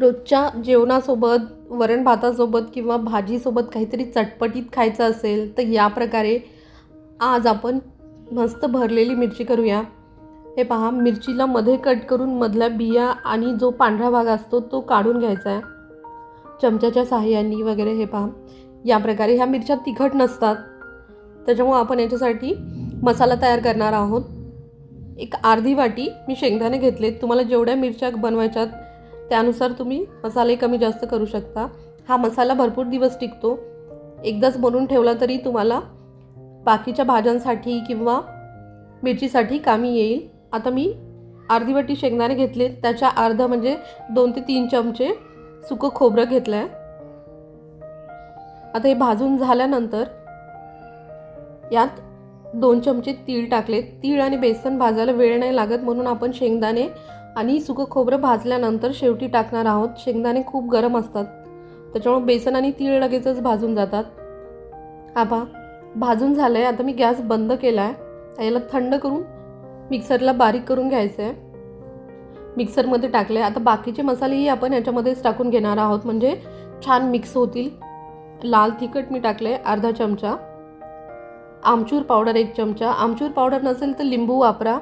रोजच्या जेवणासोबत वरण भातासोबत किंवा भाजीसोबत काहीतरी चटपटीत खायचं असेल तर या प्रकारे आज आपण मस्त भरलेली मिरची करूया. हे पहा मिरचीला मध्ये कट करून मधल्या बिया आणि जो पांढरा भाग असतो तो काढून घ्यायचा आहे. चमच्याच्या साह्याने वगैरे हे पहा. या प्रकारे ह्या मिरच्या तिखट नसतात. त्याच्यामुळं आपण याच्यासाठी मसाला तयार करणार आहोत. एक अर्धी वाटी मी शेंगदाणे घेतले तुम्हाला जेवढ्या मिरच्या बनवायच्यात त्यानुसार तुम्ही मसाले कमी जास्त करू शकता. हा मसाला भरपूर दिवस टिकतो. एकदाच बनवून ठेवला तरी तुम्हाला बाकीच्या भाज्यांसाठी किंवा मिरचीसाठी कामी येईल. आता मी अर्धी वाटी शेंगदाणे घेतले. त्याच्या अर्धा म्हणजे दोन ते तीन चमचे सुकं खोबरं घेतलं आहे आता हे भाजून झाल्यानंतर यात दोन चमचे तीळ टाकले तीळ आणि बेसन भाजायला वेळ नाही लागत म्हणून आपण शेंगदाणे आणि सुकं खोबरं भाजल्यानंतर शेवटी टाकणार आहोत. शेंगदाणे खूप गरम असतात. त्याच्यामुळे बेसन आणि तीळ लगेचच भाजून जातात. आबा भाजून झालं आहे आता मी गॅस बंद केला आहे याला थंड करून मिक्सरला बारीक करून घ्यायचं आहे मिक्सरमध्ये टाकले आता बाकीचे मसालेही आपण याच्यामध्येच टाकून घेणार आहोत. म्हणजे छान मिक्स होतील. लाल तिखट मी टाकले अर्धा चमचा. आमचूर पावडर एक चमचा. आमचूर पावडर नसेल तर लिंबू वापरा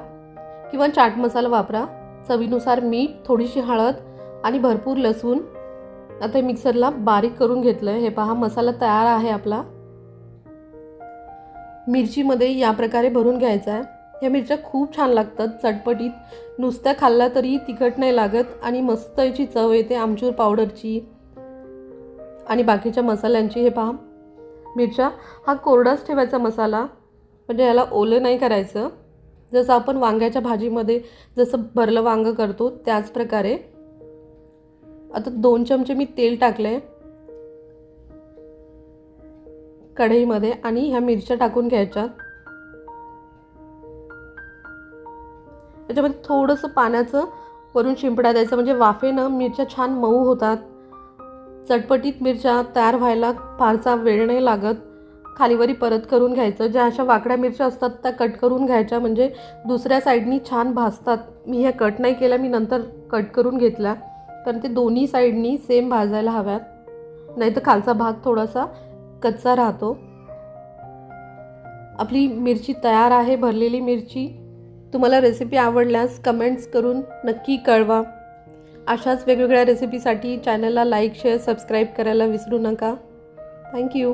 किंवा चाट मसाला वापरा. चवीनुसार मीठ थोडीशी हळद आणि भरपूर लसूण. आता मिक्सरला बारीक करून घेतलं आहे हे पहा मसाला तयार आहे आपला. मिरचीमध्ये या प्रकारे भरून घ्यायचा आहे ह्या मिरच्या खूप छान लागतात. चटपटीत. नुसत्या खाल्ला तरी तिखट नाही लागत आणि मस्त याची चव येते. आमचूर पावडरची आणि बाकीच्या मसाल्यांची. हे पहा मिरच्या हा कोरडाच ठेवायचा मसाला. म्हणजे याला ओलं नाही करायचं. जसं आपण वांग्याच्या भाजीमध्ये जसं भरलं वांगं करतो त्याच प्रकारे. आता दोन चमचे मी तेल टाकले कढईमध्ये आणि ह्या मिरच्या टाकून घ्यायच्या. त्याच्यामध्ये थोडंसं पाण्याचं वरून शिंपडा द्यायचं म्हणजे वाफेनं मिरच्या छान मऊ होतात. चटपटीत मिरच्या तयार व्हायला फारसा वेळ नाही लागत. खालीवरी परत करून घ्यायचं. ज्या अशा वाकड्या मिरच्या असतात त्या कट करून घ्यायच्या. म्हणजे दुसऱ्या साईडनी छान भाजतात. मी ह्या कट नाही केल्या मी नंतर कट करून घेतल्या. कारण ते दोन्ही साईडनी सेम भाजायला हव्यात. नाही तर खालचा भाग थोडासा कच्चा राहतो. आपली मिरची तयार आहे भरलेली मिरची. तुम्हाला रेसिपी आवडल्यास कमेंट्स करून नक्की कळवा. अशाच वेगवेगळ्या रेसिपीसाठी चॅनलला लाईक शेअर सबस्क्राईब करायला विसरू नका. थँक्यू